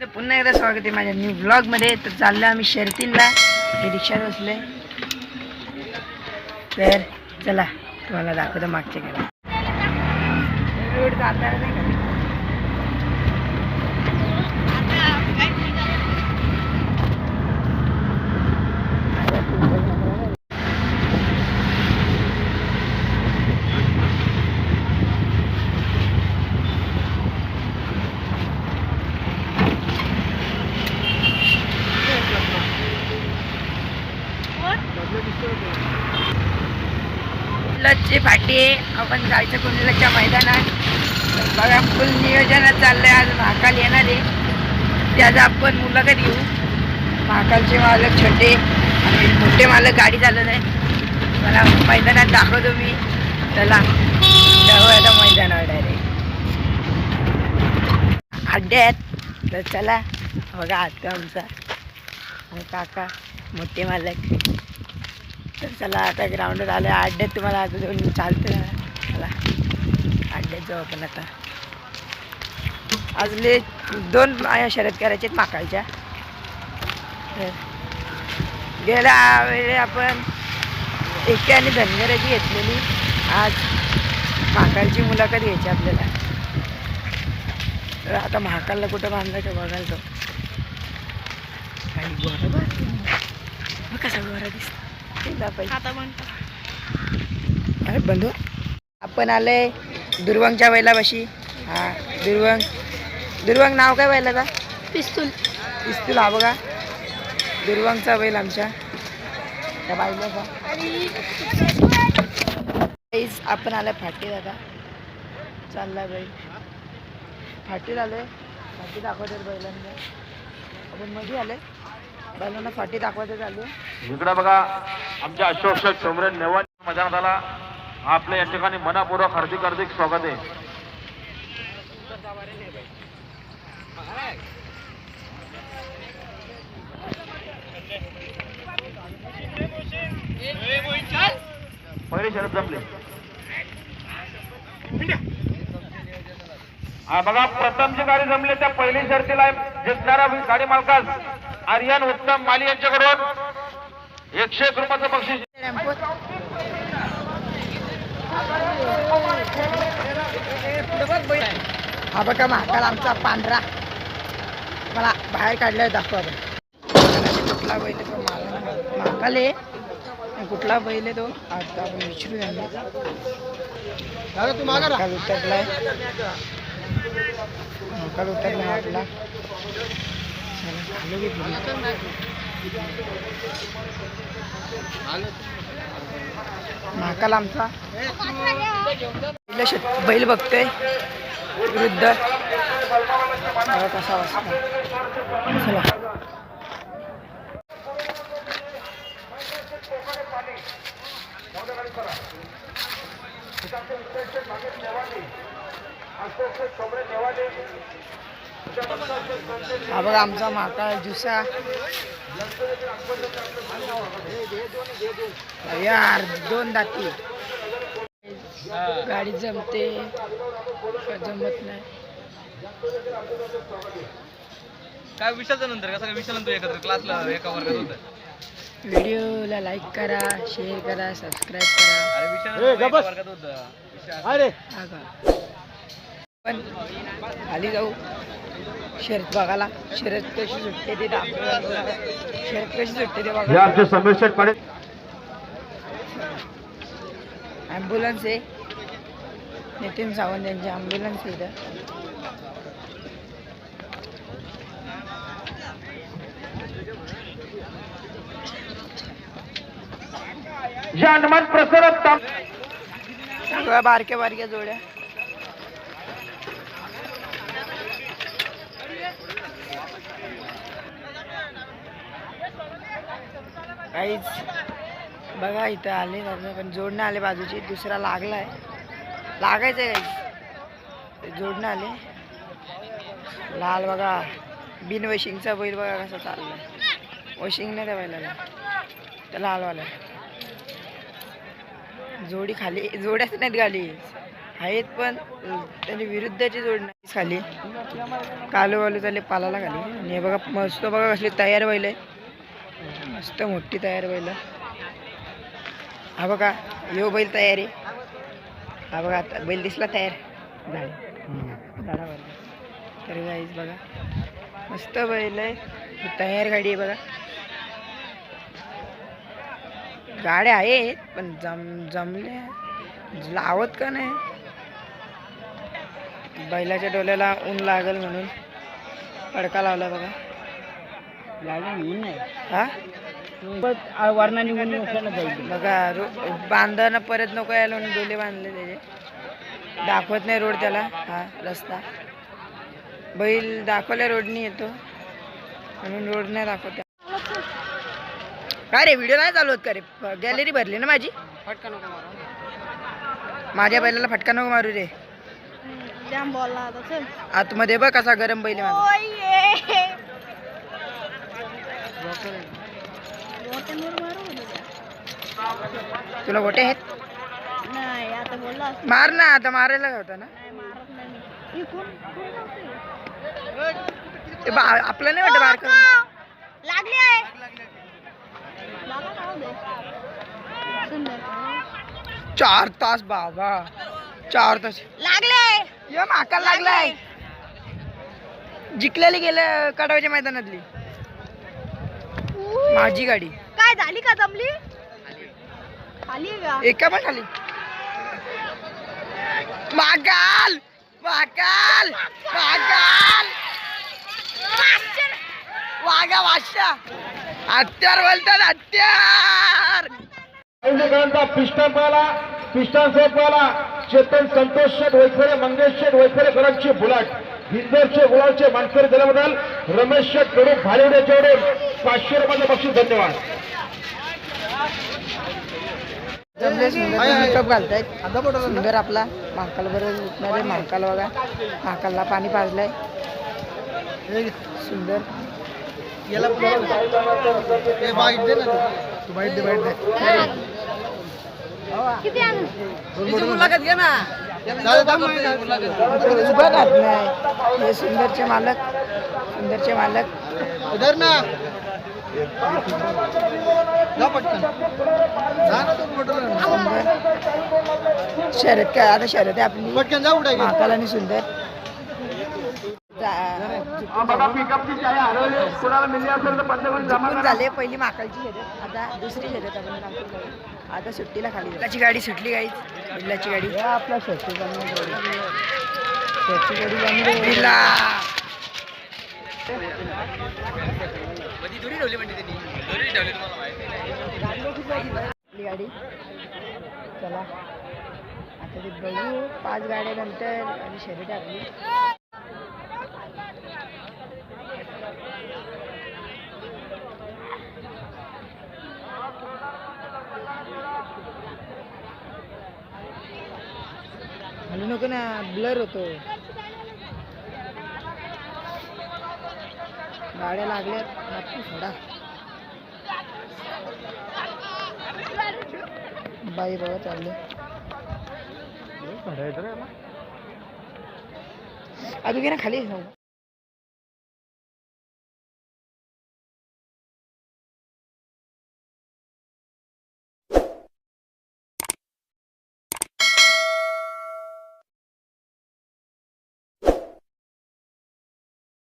तर पुन्हा एकदा स्वागत आहे माझ्या न्यू ब्लॉगमध्ये तर चाललो आम्ही शर्तींना हे रिक्षात बसले तर चला तुम्हाला दाखवतो मागच्या गेला. रोड जाताना नाही का कुंडलची फाटी आहे. आपण जायचं कुंडलच्या मैदानात. बघा फुल नियोजनात चाललंय आज महाकाल येणार. आहे त्याचा आपण मुलाखत घेऊ. महाकालचे मालक छोटे आणि मोठे मालक गाडी चालवत आहे मला मैदानात दाखवतो मी. चला. जाऊ आता मैदानावर डायरेक्ट अड्डे आहेत. तर चला बघा आत्ता आमचा. आणि काका मोठे मालक. तर चला आता ग्राउंडवर आलं अड्ड्यात तुम्हाला आता जाऊन चालतं ना चला. अड्ड्यात जाऊ आपण आता. आज ले दोन शर्यत करायचे माकाळच्या तर गेल्या वेळे आपण एके आणि धनगराची घेतलेली. आज महाकालची मुलाखत घ्यायची आपल्याला. तर आता महाकालला कुठं बांधायचं बघायला जाऊ. काही बरोबर कसा गोरा दिसतो पाहिजे अरे बंधू आपण आले दुर्वंगच्या बैलापाशी हा दुर्वंग. दुर्वंग नाव काय बैलाचा पिस्तूल. पिस्तूल हा बघा. दुर्वंगचा बैल आमच्या. त्या काहीच आपण आलं फाटी दादा. चाललाय बैल. फाटीत आले फाटी दाखवतात बैलांना. आपण मध्ये आले. बैलांना फाटी दाखवायचं चालू इकडे बघा आमच्या अशोक शेठ सोमरे नेवान मैदानात आपल्या या ठिकाणी मनापूर्वक हार्दिक हार्दिक स्वागत आहे. पहिली शरद जमले हा बघा प्रथम जे गाडी जमले त्या पहिली शर्तीला जिंकणारा गाडी मालकास. आर्यन उत्तम माली यांच्याकडून एकशे एक रुपयाचं बक्षीस. हा बघा महाकाल आमचा पांढरा. मला बाहेर काढलाय दाखवा कुठला बैल तो महाकाल आहे. कुठला बैल आहे तो? आता आपण विचारू त्यांना महाकाल उतरलाय. महाकाल उतरलाय आपला. महाकाल आमचा. बैल शेत- बैल बघतोय. वृद्ध. कसा वाचतो चला. हा बघा आमचा माका जुसा. यार दोन दाती. गाडी जमते जमत नाही. काय विषयाच्या नंतर का? सगळ्या विषयानंतर एकत्र क्लासला एका वर्गात होतं. व्हिडिओला लाईक करा शेअर करा सबस्क्राईब करा. अरे एका वर्गात होतं. विषय हा का? पण खाली जाऊ. शर्यत बघायला. शर्यत कशी सुटते ते शर्यत कशी सुटते ते बघा. ॲम्ब्युलन्स आहे. नितीन सावंत यांची ॲम्ब्युलन्स आहे इथं. बारक्या बारक्या जोड्या. काहीच बघा इथं आले पण जोडणं आले बाजूची. दुसरा लागलाय. लागायचं आहे guys. जोडणं आले. लाल बघा बिन वशिंगचा बैल बघा कसा चाललाय. वशिंग नाही त्या बैलाला. त्या लालवाला. जोडी खाली जोड्याच नाहीत घाली आहेत पण त्यांनी विरुद्धची जोड नाही खाली कालू वालू झाले पालाला खाली. आणि हे बघा मस्त बघा कसली तयार बैल आहे. मस्त मोठी तयार व्हायला हा बघा यो बैल तयार आहे. हा बघा आता बैल दिसला तयार. झाले. झाडावर तर गाईज बघा. मस्त बैल आहे. ही तयार गाडी आहे बघा. गाड्या आहेत पण जम जमल्या. लावत का नाही? बैलाच्या डोल्याला ऊन लागल म्हणून पडका लावला बघा. हा? वर्णाने ऊन बघा बांधणं परत नको यायला म्हणून डोले बांधले त्याचे. दाखवत नाही रोड त्याला. हा रस्ता. बैल दाखवल्या रोडनी येतो. म्हणून रोड नाही दाखवत काय रे व्हिडिओ नाही चालू होत का रे? गॅलरी भरली ना माझी? फटका नको मारा. माझ्या बैलाला फटका नको मारू रे. जाम बोलला आता चल आतमध्ये बघ कसा गरम बैल तुझ्या? तुला गोटे आहेत? नाही आता बोलला असं. मार ना आता मारायला होता ना. आपलं नाही वाटत लागली आहे. संध्याकाळी. चार तास बाबा. चार तास. लागले या माकाला लागलाय. जिंकलेली गेलं कडाव्याच्या मैदानातली. माझी गाडी. काय झाली का जमली? खाली आहे का? एका पण खाली मागाल! मागाल! मागाल! वागा वाशा हत्यार बोलतात हत्यार पिस्टन पाला पिस्टन सेट पाला चेतन संतोष शेठ वैखरे मंगेश शेठ वैखरेकरांची बुलाट. हिंदोरचे गुलाबचे मानकरी दिल्याबद्दल रमेश शेठ कडू भालेवडे जेवढे पाचशे रुपयाचं बक्षीस धन्यवाद. जमले सुंदर मेकअप घालतायत. सुंदर आपला. महाकाल बरोबर उठणार आहे. महाकाल बघा. महाकालला पाणी पाजलंय. सुंदर. किती आणू मुलाखत घे ना. उभं राहत नाही. हे सुंदरचे मालक सुंदरचे मालक. उधर ना शर्यत काय आता शर्यत आहे आपली. पटकन जा उठाय महाकाल आणि सुंदर झाले पहिली माकालची शर्यत आता दुसरी शर्यत आपण. आता सुट्टीला खाली बिल्लाची गाडी सुटली गाई बिल्लाची गाडी. आपला स्वच्छ बिल्ला. ठेवली म्हणजे त्यांनी. गाडी. चला. आता ते बघू. पाच गाड्यानंतर आणि शर्यत आपली नको ना ब्लर होतो. गाड्या लागल्या नक्की सोडा. बाई बघा चालले. अजून घे ना खाली.